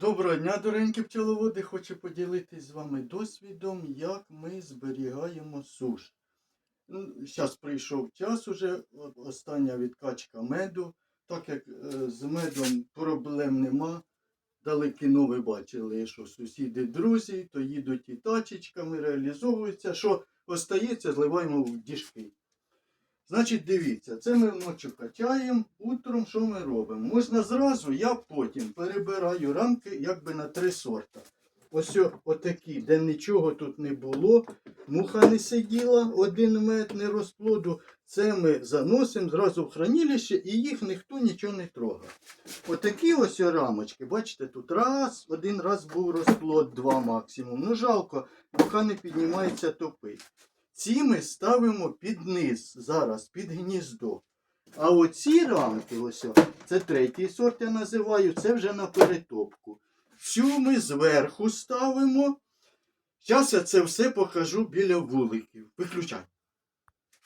Доброго дня, доренькі пчеловоди. Хочу поділитись з вами досвідом, як ми зберігаємо суш. Зараз прийшов час уже, остання відкачка меду. Так як е, з медом проблем нема. Дали кіно, ви бачили, що сусіди, друзі, то їдуть і тачечками, реалізовуються. Що остається, зливаємо в діжки. Значить, дивіться, це ми вночі качаємо, утром що ми робимо? Можна зразу, я потім перебираю рамки якби на три сорта. Ось отакі, де нічого тут не було, муха не сиділа, один мед не розплоду. Це ми заносимо зразу в хранилище і їх ніхто нічого не трогає. Отакі ось рамочки, бачите, тут раз, один раз був розплод, два максимум. Ну жалко, поки не піднімається топить. Ці ми ставимо під низ зараз, під гніздо. А оці рамки, ось, це третій сорт я називаю, це вже на перетопку. Цю ми зверху ставимо. Зараз я це все покажу біля вуликів. Виключай.